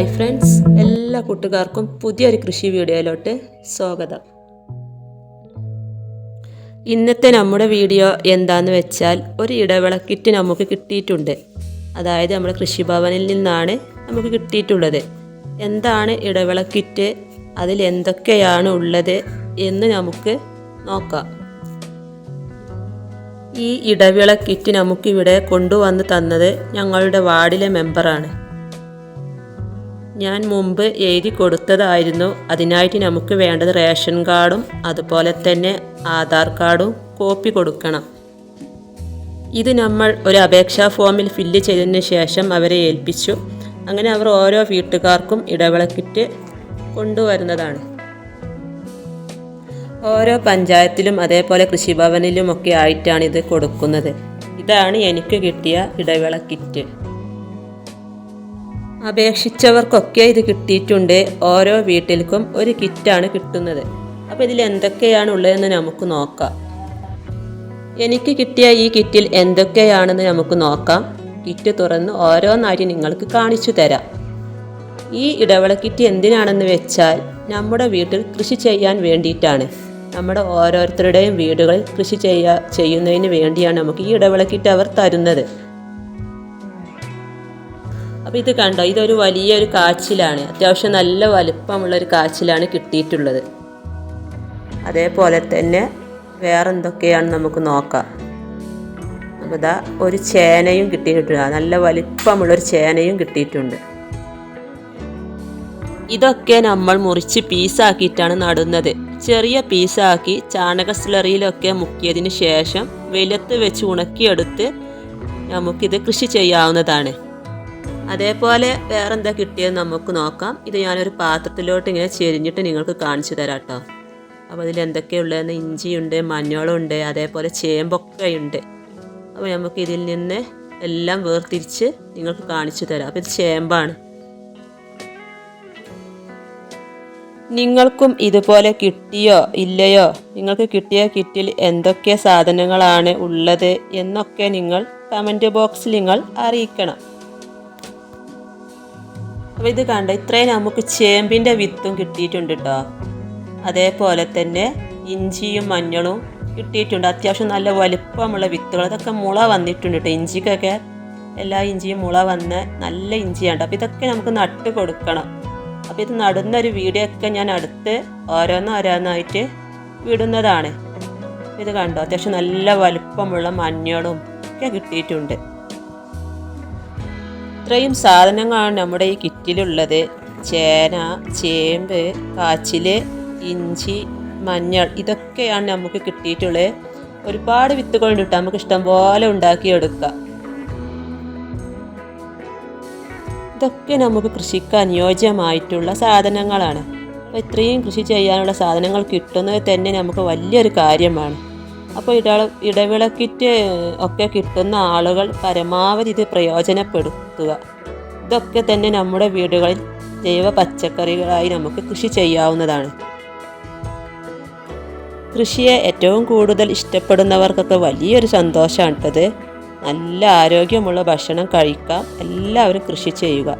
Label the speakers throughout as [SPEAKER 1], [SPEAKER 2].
[SPEAKER 1] Hi friends എല്ലാ കൂട്ടുകാർക്കും പുതിയൊരു കൃഷി വീഡിയോയിലോട്ട് സ്വാഗതം. ഇന്നത്തെ നമ്മുടെ വീഡിയോ എന്താന്ന് വെച്ചാൽ ഒരു ഇടവിളക്കിറ്റ് നമുക്ക് കിട്ടിയിട്ടുണ്ട്. അതായത് നമ്മുടെ കൃഷിഭവനിൽ നിന്നാണ് നമുക്ക് കിട്ടിയിട്ടുള്ളത്. എന്താണ് ഇടവിളക്കിറ്റ് അതിൽ എന്തൊക്കെയാണ് ഉള്ളത് എന്ന് നമുക്ക് നോക്കാം. ഈ ഇടവിള കിറ്റ് നമുക്കിവിടെ കൊണ്ടുവന്ന് തന്നത് ഞങ്ങളുടെ വാർഡിലെ മെമ്പറാണ് ഞാൻ മുമ്പ് എഴുതി കൊടുത്തതായിരുന്നു. അതിനായിട്ട് നമുക്ക് വേണ്ടത് റേഷൻ കാർഡും അതുപോലെ തന്നെ ആധാർ കാർഡും കോപ്പി കൊടുക്കണം. ഇത് നമ്മൾ ഒരു അപേക്ഷാ ഫോമിൽ ഫില്ല് ചെയ്തതിന് ശേഷം അവരെ ഏൽപ്പിച്ചു. അങ്ങനെ അവർ ഓരോ വീട്ടുകാർക്കും ഇടവിളക്കിട്ട് കൊണ്ടുവരുന്നതാണ്. ഓരോ പഞ്ചായത്തിലും അതേപോലെ കൃഷിഭവനിലും ഒക്കെ ആയിട്ടാണ് ഇത് കൊടുക്കുന്നത്. ഇതാണ് എനിക്ക് കിട്ടിയ ഇടവിളക്കിറ്റ്. കിറ്റ് അപേക്ഷിച്ചവർക്കൊക്കെ ഇത് കിട്ടിയിട്ടുണ്ട്. ഓരോ വീട്ടിലേക്കും ഒരു കിറ്റാണ് കിട്ടുന്നത്. അപ്പോൾ ഇതിൽ എന്തൊക്കെയാണ് ഉള്ളതെന്ന് നമുക്ക് നോക്കാം. എനിക്ക് കിട്ടിയ ഈ കിറ്റിൽ എന്തൊക്കെയാണെന്ന് നമുക്ക് നോക്കാം. കിറ്റ് തുറന്ന് ഓരോന്നായിട്ട് നിങ്ങൾക്ക് കാണിച്ചു തരാം. ഈ ഇടവേള കിറ്റ് എന്തിനാണെന്ന് വെച്ചാൽ നമ്മുടെ വീട്ടിൽ കൃഷി ചെയ്യാൻ വേണ്ടിയിട്ടാണ്. നമ്മുടെ ഓരോരുത്തരുടെയും വീടുകളിൽ കൃഷി ചെയ്യാ ചെയ്യുന്നതിന് വേണ്ടിയാണ് നമുക്ക് ഈ ഇടവേള കിറ്റ് അവർ തരുന്നത്. അപ്പോൾ ഇത് കണ്ടോ? ഇതൊരു വലിയൊരു കാച്ചിലാണ്. അത്യാവശ്യം നല്ല വലുപ്പമുള്ള ഒരു കാച്ചിലാണ് കിട്ടിയിട്ടുള്ളത്. അതേപോലെ തന്നെ വേറെന്തൊക്കെയാണ് നമുക്ക് നോക്കാം. ഇതാ ഒരു ചേനയും കിട്ടിയിട്ടുണ്ട്. നല്ല വലിപ്പമുള്ളൊരു ചേനയും കിട്ടിയിട്ടുണ്ട്. ഇതൊക്കെ നമ്മൾ മുറിച്ച് പീസാക്കിയിട്ടാണ് നടുന്നത്. ചെറിയ പീസാക്കി ചാണക സ്ലറിയിലൊക്കെ മുക്കിയതിന് ശേഷം വെയിലത്ത് വെച്ച് ഉണക്കിയെടുത്ത് നമുക്കിത് കൃഷി ചെയ്യാവുന്നതാണ്. അതേപോലെ വേറെന്താ കിട്ടിയത് നമുക്ക് നോക്കാം. ഇത് ഞാനൊരു പാത്രത്തിലോട്ട് ഇങ്ങനെ ചെരിഞ്ഞിട്ട് നിങ്ങൾക്ക് കാണിച്ചു തരാം കേട്ടോ അപ്പോൾ അതിൽ എന്തൊക്കെയുള്ളതെന്ന് ഇഞ്ചിയുണ്ട് മഞ്ഞളുണ്ട് അതേപോലെ ചേമ്പൊക്കെ ഉണ്ട്. അപ്പോൾ നമുക്ക് ഇതിൽ നിന്ന് എല്ലാം വേർതിരിച്ച് നിങ്ങൾക്ക് കാണിച്ചു തരാം. അപ്പോൾ ഇത് ചേമ്പാണ്. നിങ്ങൾക്കും ഇതുപോലെ കിട്ടിയോ ഇല്ലയോ? നിങ്ങൾക്ക് കിട്ടിയ കിറ്റിൽ എന്തൊക്കെ സാധനങ്ങളാണ് ഉള്ളത് എന്നൊക്കെ നിങ്ങൾ കമന്റ് ബോക്സിൽ നിങ്ങൾ അറിയിക്കണം. അപ്പോൾ ഇത് കണ്ട? ഇത്രയും നമുക്ക് ചേമ്പിന്റെ വിത്തും കിട്ടിയിട്ടുണ്ട് കേട്ടോ അതേപോലെ തന്നെ ഇഞ്ചിയും മഞ്ഞളും കിട്ടിയിട്ടുണ്ട്. അത്യാവശ്യം നല്ല വലുപ്പമുള്ള വിത്തുകൾ. അതൊക്കെ മുള വന്നിട്ടുണ്ട് കേട്ടോ ഇഞ്ചിക്കൊക്കെ. എല്ലാ ഇഞ്ചിയും മുള വന്ന് നല്ല ഇഞ്ചിയാണ് അപ്പോൾ ഇതൊക്കെ നമുക്ക് നട്ട് കൊടുക്കണം. അപ്പോൾ ഇത് നടുന്ന ഒരു വീഡിയോ ഒക്കെ ഞാൻ അടുത്ത് ഓരോന്നോരോന്നായിട്ട് വിടുന്നതാണ്. ഇത് കണ്ടോ? അത്യാവശ്യം നല്ല വലുപ്പമുള്ള മഞ്ഞളും ഒക്കെ കിട്ടിയിട്ടുണ്ട്. ഇത്രയും സാധനങ്ങളാണ് നമ്മുടെ ഈ കിറ്റിലുള്ളത്. ചേന ചേമ്പ് കാച്ചിൽ ഇഞ്ചി മഞ്ഞൾ ഇതൊക്കെയാണ് നമുക്ക് കിട്ടിയിട്ടുള്ളത്. ഒരുപാട് വിത്തുകൾ ഉണ്ട് നമുക്ക് ഇഷ്ടം പോലെ ഉണ്ടാക്കിയെടുക്കാം. ഇതൊക്കെ നമുക്ക് കൃഷിക്ക് അനുയോജ്യമായിട്ടുള്ള സാധനങ്ങളാണ്. അപ്പോൾ ഇത്രയും കൃഷി ചെയ്യാനുള്ള സാധനങ്ങൾ കിട്ടുന്നത് തന്നെ നമുക്ക് വലിയൊരു കാര്യമാണ്. അപ്പോൾ ഇട ഇടവിളക്കിറ്റ് ഒക്കെ കിട്ടുന്ന ആളുകൾ പരമാവധി ഇത് പ്രയോജനപ്പെടുത്തുക. ഇതൊക്കെ തന്നെ നമ്മുടെ വീടുകളിൽ ജൈവ പച്ചക്കറികളായി നമുക്ക് കൃഷി ചെയ്യാവുന്നതാണ്. കൃഷിയെ ഏറ്റവും കൂടുതൽ ഇഷ്ടപ്പെടുന്നവർക്കൊക്കെ വലിയൊരു സന്തോഷമാണ് കേട്ടത് നല്ല ആരോഗ്യമുള്ള ഭക്ഷണം കഴിക്കാം എല്ലാവരും കൃഷി ചെയ്യുക.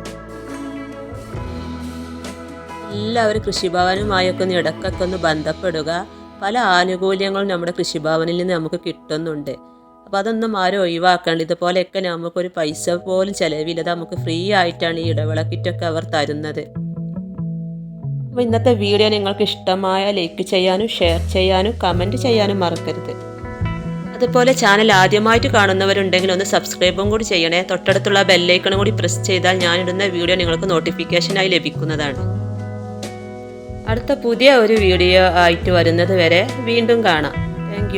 [SPEAKER 1] എല്ലാവരും കൃഷിഭവനുമായൊക്കെ ഒന്ന് ഇടക്കൊക്കെ ഒന്ന് ബന്ധപ്പെടുക. പല ആനുകൂല്യങ്ങളും നമ്മുടെ കൃഷിഭവനിൽ നിന്ന് നമുക്ക് കിട്ടുന്നുണ്ട്. അപ്പോൾ അതൊന്നും ആരും ഒഴിവാക്കേണ്ട. ഇതുപോലെയൊക്കെ നമുക്കൊരു പൈസ പോലും ചിലവില്ലാതെ നമുക്ക് ഫ്രീ ആയിട്ടാണ് ഈ ഇടവിള കിറ്റൊക്കെ അവർ തരുന്നത്. അപ്പോൾ ഇന്നത്തെ വീഡിയോ നിങ്ങൾക്ക് ഇഷ്ടമായ ലൈക്ക് ചെയ്യാനും ഷെയർ ചെയ്യാനും കമന്റ് ചെയ്യാനും മറക്കരുത്. അതുപോലെ ചാനൽ ആദ്യമായിട്ട് കാണുന്നവരുണ്ടെങ്കിൽ ഒന്ന് സബ്സ്ക്രൈബും കൂടി ചെയ്യണേ. തൊട്ടടുത്തുള്ള ബെല്ലൈക്കണും കൂടി പ്രസ് ചെയ്താൽ ഞാനിടുന്ന വീഡിയോ നിങ്ങൾക്ക് നോട്ടിഫിക്കേഷനായി ലഭിക്കുന്നതാണ്. അടുത്ത പുതിയ ഒരു വീഡിയോ ആയിട്ട് വരുന്നത് വരെ വീണ്ടും കാണാം. താങ്ക്